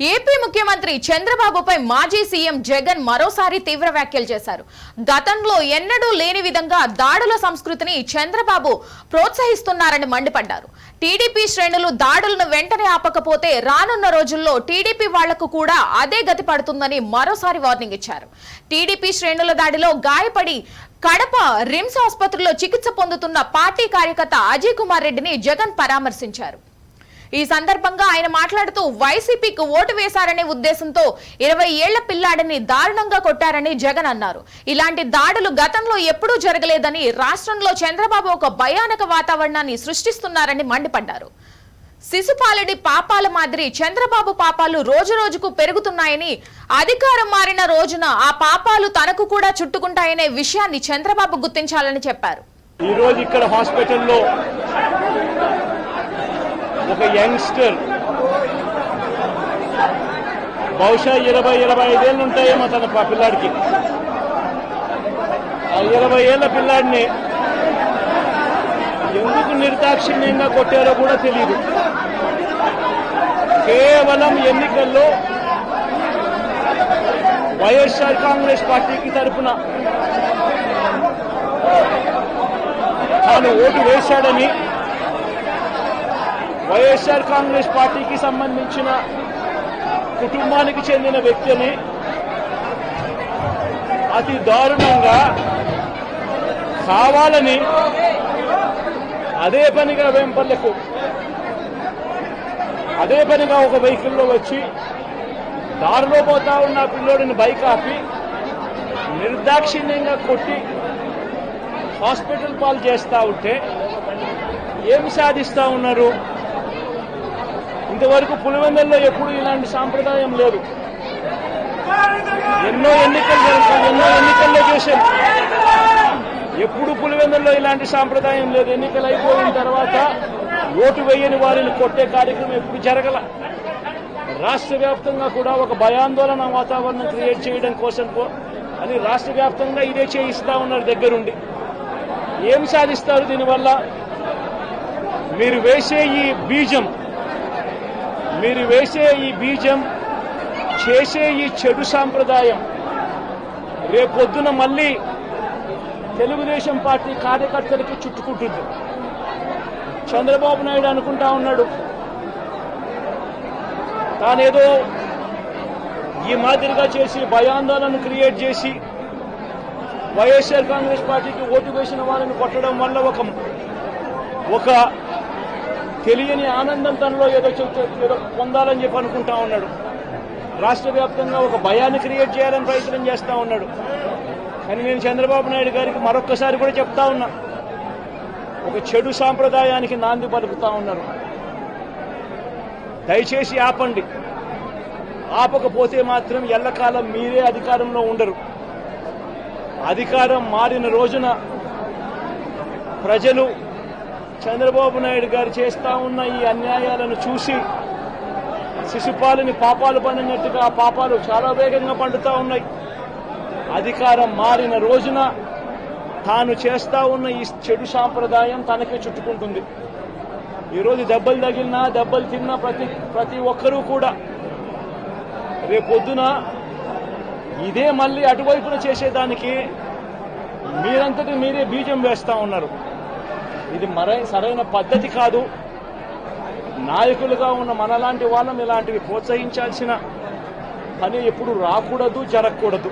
AP ముఖ్యమంత్రి చంద్రబాబుపై మాజీ సీఎం జగన్ మరోసారి తీవ్ర వ్యాఖ్యలు చేశారు. గతంలో ఎన్నడూ లేని విధంగా దాడుల సంస్కృతిని చంద్రబాబు ప్రోత్సహిస్తున్నారని మండిపడ్డారు. టీడీపీ శ్రేణులు దాడులను వెంటనే ఆపకపోతే రానున్న రోజుల్లో టీడీపీ వాళ్ళకు కూడా అదే గతి పడుతుందని మరోసారి వార్నింగ్ ఇచ్చారు. టీడీపీ శ్రేణుల దాడిలో గాయపడి కడప రిమ్స్ ఆసుపత్రిలో చికిత్స పొందుతున్న పార్టీ కార్యకర్త అజయ్ కుమార్ రెడ్డిని జగన్ పరామర్శించారు. ఈ సందర్భంగా ఆయన మాట్లాడుతూ వైసీపీకి ఓటు వేశారనే ఉద్దేశంతో ఇరవై ఏళ్ళ పిల్లాడిని దారుణంగా కొట్టారని జగన్ అన్నారు. ఇలాంటి దాడులు గతంలో ఎప్పుడూ జరగలేదని రాష్ట్రంలో చంద్రబాబు ఒక భయానక వాతావరణాన్ని సృష్టిస్తున్నారని మండిపడ్డారు. శిశుపాలుడి పాపాల మాదిరి చంద్రబాబు పాపాలు రోజు రోజుకు పెరుగుతున్నాయని అధికారం మారిన రోజున ఆ పాపాలు తనకు కూడా చుట్టుకుంటాయనే విషయాన్ని చంద్రబాబు గుర్తించాలని చెప్పారు. ఈ రోజు ఇక్కడ హాస్పిటల్లో ఒక యంగ్స్టర్. బహుశా ఇరవై ఇరవై ఐదేళ్ళు ఉంటాయేమో తన పిల్లాడికి. ఆ ఇరవై ఏళ్ళ పిల్లాడిని ఎందుకు నిర్దాక్షిణ్యంగా కొట్టారో కూడా తెలియదు కేవలం ఎన్నికల్లో వైఎస్ఆర్ కాంగ్రెస్ పార్టీకి తరఫున తాను ఓటు వేశాడని వైఎస్ఆర్ కాంగ్రెస్ పార్టీకి సంబంధించిన కుటుంబానికి చెందిన వ్యక్తిని అతి దారుణంగా కావాలని అదే పనిగా వెంపర్లకు అదే పనిగా ఒక వెహికల్లో వచ్చి దారిలో పోతా ఉన్న పిల్లోడిని బైక్ ఆపి నిర్దాక్షిణ్యంగా కొట్టి హాస్పిటల్ పాలు చేస్తా ఉంటే ఏం సాధిస్తా ఉన్నారు? ఇంతవరకు పులివెందుల్లో ఎప్పుడు ఇలాంటి సాంప్రదాయం లేదు. ఎన్నో ఎన్నికలు చేశాం ఎన్నో ఎన్నికల్లో చేశాం ఎప్పుడు పులివెందుల్లో ఇలాంటి సాంప్రదాయం లేదు. ఎన్నికలు అయిపోయిన తర్వాత ఓటు వేయని వారిని కొట్టే కార్యక్రమం ఎప్పుడు జరగల. రాష్ట్ర వ్యాప్తంగా కూడా ఒక భయాందోళన వాతావరణం క్రియేట్ చేయడం కోసం అని రాష్ట్ర వ్యాప్తంగా ఇదే చేయిస్తా ఉన్నారు దగ్గరుండి. ఏం సాధిస్తారు దీనివల్ల? మీరు వేసే ఈ బీజం మీరు వేసే ఈ బీజం చేసే ఈ చెడు సాంప్రదాయం రేపొద్దున మళ్ళీ తెలుగుదేశం పార్టీ కార్యకర్తలకి చుట్టుకుంటుంది. చంద్రబాబు నాయుడు అనుకుంటా ఉన్నాడు. తానేదో ఈ మాదిరిగా చేసి భయాందోళన క్రియేట్ చేసి వైఎస్ఆర్ కాంగ్రెస్ పార్టీకి ఓటు వేసిన వాళ్ళని కొట్టడం వల్ల ఒక ఒక తెలియని ఆనందం తనలో ఏదో ఏదో పొందాలని చెప్పి అనుకుంటా ఉన్నాడు. రాష్ట్ర వ్యాప్తంగా ఒక భయాన్ని క్రియేట్ చేయాలని ప్రయత్నం చేస్తా ఉన్నాడు. కానీ నేను చంద్రబాబు నాయుడు గారికి మరొక్కసారి కూడా చెప్తా ఉన్నా. ఒక చెడు సాంప్రదాయానికి నాంది పలుకుతా ఉన్నారు. దయచేసి ఆపండి. ఆపకపోతే మాత్రం ఎల్లకాలం మీరే అధికారంలో ఉండరు. అధికారం మారిన రోజున ప్రజలు చంద్రబాబు నాయుడు గారు చేస్తా ఉన్న ఈ అన్యాయాలను చూసి శిశుపాలని పాపాలు పండినట్టుగా ఆ పాపాలు చాలా వేగంగా పండుతా ఉన్నాయి. అధికారం మారిన రోజున తాను చేస్తా ఉన్న ఈ చెడు సాంప్రదాయం తనకే చుట్టుకుంటుంది. ఈరోజు దెబ్బలు తగిలినా దెబ్బలు తిన్నా ప్రతి ప్రతి ఒక్కరూ కూడా రేపొద్దున ఇదే మళ్ళీ అటువైపున చేసేదానికి మీరంతటి మీరే బీజం వేస్తా ఉన్నారు. ఇది మరై సరైన పద్ధతి కాదు. నాయకులుగా ఉన్న మనలాంటి వాళ్ళం ఇలాంటివి ప్రోత్సహించాల్సిన పని ఎప్పుడు రాకూడదు జరగకూడదు.